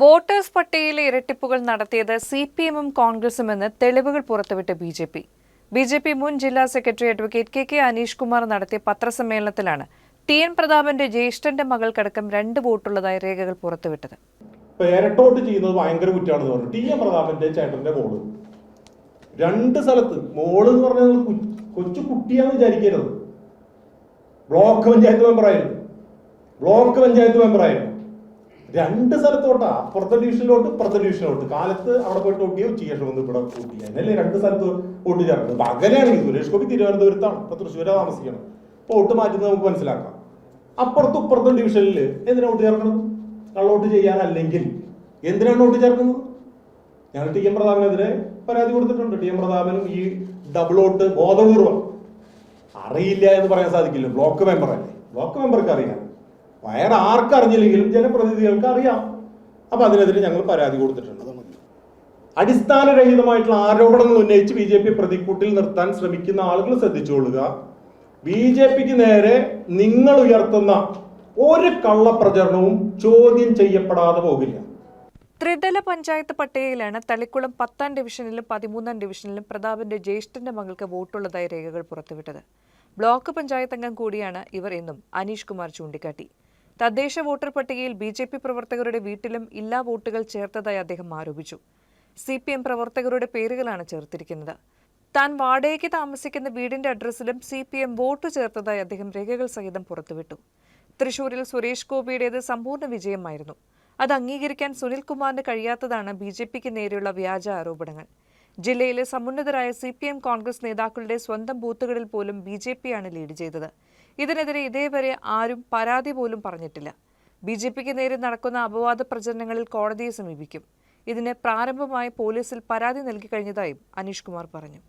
Voters പട്ടികയിലെ ഇരട്ടിപ്പുകൾ നടത്തിയത് C P എമ്മും കോൺഗ്രസും എന്ന് തെളിവുകൾ പുറത്തുവിട്ട് B J P. B J P മുൻ ജില്ലാ secretary advocate K K Aneesh Kumar നടത്തിയ പത്രസമ്മേളനത്തിലാണ് ടി എൻ പ്രതാപന്റെ ജ്യേഷ്ഠന്റെ മകൾക്കടക്കം രണ്ട് വോട്ടുള്ളതായി രേഖകൾ പുറത്തുവിട്ടത്. പേരട്ടോട്ട് ചെയ്യുന്നത് ഭയങ്കര കുറ്റാണെന്ന് പറഞ്ഞു. ടി എൻ പ്രതാപന്റെ ചേട്ടന്റെ മോൾ. രണ്ട് സ്ഥലത്ത് മോൾ എന്ന് പറഞ്ഞാൽ കൊച്ചു കുട്ടിയാന്ന് വിചാരിക്കരുത്. ബ്ലോക്ക് പഞ്ചായത്ത് മെമ്പറായിരുന്നു ബ്ലോക്ക് പഞ്ചായത്ത് മെമ്പറായിരുന്നു രണ്ട് സ്ഥലത്തോട്ടാ. അപ്പുറത്തെ ഡിവിഷനിലോട്ട് ഇപ്പുറത്തെ ഡിവിഷനിലോട്ട് കാലത്ത് അവിടെ പോയിട്ട് ഉച്ചയ്ക്ക് ശേഷം വന്ന് ഇവിടെ ചെയ്യുക എന്നല്ലേ രണ്ട് സ്ഥലത്ത് വോട്ട് ചേർന്നത് പകലാണെങ്കിൽ സുരേഷ് ഗോപി തിരുവനന്തപുരത്താണ്. ഇപ്പൊ തൃശ്ശൂരാ താമസിക്കണം. വോട്ട് മാറ്റുന്നത് നമുക്ക് മനസ്സിലാക്കാം. അപ്പുറത്തും ഇപ്പുറത്തും ഡിവിഷനിൽ എന്തിനാ വോട്ട് ചേർക്കണം കള്ളവോട്ട് ചെയ്യാനല്ലെങ്കിൽ എന്തിനാണ് വോട്ട് ചേർക്കുന്നത്? ഞങ്ങൾ ടി എം പ്രതാപനെതിരെ പരാതി കൊടുത്തിട്ടുണ്ട്. ടി എം പ്രതാപനും ഈ ഡബിൾ വോട്ട് ബോധപൂർവം. അറിയില്ല എന്ന് പറയാൻ സാധിക്കില്ല. ബ്ലോക്ക് മെമ്പർ അല്ലേ? ബ്ലോക്ക് മെമ്പർക്ക് അറിയാം. വയർ ആർക്കറിഞ്ഞില്ലെങ്കിലും ജനപ്രതിനിധികൾക്ക് അറിയാം അപ്പൊ അതിനെതിരെ ഞങ്ങൾ പരാതി കൊടുത്തിട്ടുണ്ട്. അടിസ്ഥാനരഹിതമായിട്ടുള്ള ആരോപണങ്ങൾ ഉന്നയിച്ച് ബി ജെ പി പ്രതിക്കൂട്ടിൽ നിർത്താൻ ശ്രമിക്കുന്ന ആളുകൾ ശ്രദ്ധിച്ചുകൊള്ളുക ബി ജെ പിക്ക് നേരെ നിങ്ങൾ ഉയർത്തുന്ന ഒരു കള്ളപ്രചരണവും ചോദ്യം ചെയ്യപ്പെടാതെ പോകില്ല. ത്രിതല പഞ്ചായത്ത് പട്ടികയിലാണ് തളിക്കുളം പത്താം ഡിവിഷനിലും പതിമൂന്നാം ഡിവിഷനിലും പ്രതാപന്റെ ജ്യേഷ്ഠന്റെ മകൾക്ക് വോട്ടുള്ളതായി രേഖകൾ പുറത്തുവിട്ടത്. ബ്ലോക്ക് പഞ്ചായത്ത് അംഗം കൂടിയാണ് ഇവർ എന്നും അനീഷ് കുമാർ ചൂണ്ടിക്കാട്ടി. തദ്ദേശ വോട്ടർ പട്ടികയിൽ ബി ജെ പി പ്രവർത്തകരുടെ വീട്ടിലും ഇല്ലാ വോട്ടുകൾ ചേർത്തതായി അദ്ദേഹം ആരോപിച്ചു. സി പി എം പ്രവർത്തകരുടെ പേരുകളാണ് ചേർത്തിരിക്കുന്നത്. താൻ വാടകയ്ക്ക് താമസിക്കുന്ന വീടിന്റെ അഡ്രസ്സിലും സി പി എം വോട്ട് ചേർത്തതായി അദ്ദേഹം രേഖകൾ സഹിതം പുറത്തുവിട്ടു. തൃശൂരിൽ സുരേഷ് ഗോപിയുടേത് സമ്പൂർണ വിജയമായിരുന്നു. അത് അംഗീകരിക്കാൻ സുനിൽകുമാറിന് കഴിയാത്തതാണ് ബി ജെ പിക്ക് നേരെയുള്ള വ്യാജ ആരോപണങ്ങൾ. ജില്ലയിലെ സമുന്നതരായ സി പി എം കോൺഗ്രസ് നേതാക്കളുടെ സ്വന്തം ബൂത്തുകളിൽ പോലും ബി ജെ പിയാണ് ലീഡ് ചെയ്തത്. ഇതിനെതിരെ ഇതേവരെ ആരും പരാതി പോലും പറഞ്ഞിട്ടില്ല. ബി ജെ പിക്ക് നേരെ നടക്കുന്ന അപവാദ പ്രചരണങ്ങളിൽ കോടതിയെ സമീപിക്കും. ഇതിന് പ്രാരംഭമായി പോലീസിൽ പരാതി നൽകി കഴിഞ്ഞതായും അനീഷ് കുമാർ പറഞ്ഞു.